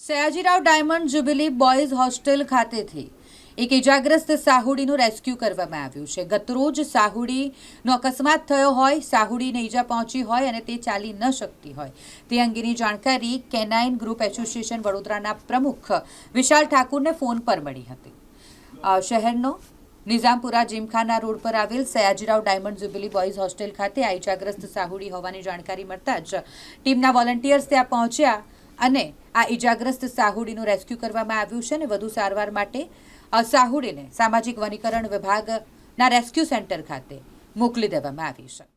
Sayajirao diamond jubilee boys hostel ખાતેથી એક ઇજાગ્રસ્ત સાહુડીનું રેસ્ક્યુ કરવામાં આવ્યું છે. ગતરોજ સાહુડીનો અકસ્માત થયો હોય, સાહુડીને ઈજા પહોંચી હોય અને તે ચાલી ન શકતી હોય. તે અંગેની જાણકારી કેનાઇન ગ્રુપ એસોસિએશન વડોદરાના પ્રમુખ વિશાલ ઠાકુરને ફોન પર મળી હતી. શહેરનો નિઝામપુરા જીમખાના રોડ પર આવેલ Sayajirao diamond jubilee boys hostel ખાતે આ ઇજાગ્રસ્ત સાહુડી હોવાની જાણકારી મળતા જ ટીમના વોલન્ટિયર્સ ત્યાં પહોંચ્યા અને આ ઇજાગ્રસ્ત સાહુડીનું રેસ્ક્યુ કરવામાં આવ્યું છે અને વધુ સારવાર માટે સાહુડીને સામાજિક વનીકરણ વિભાગના રેસ્ક્યુ સેન્ટર ખાતે મોકલી દેવામાં આવી છે.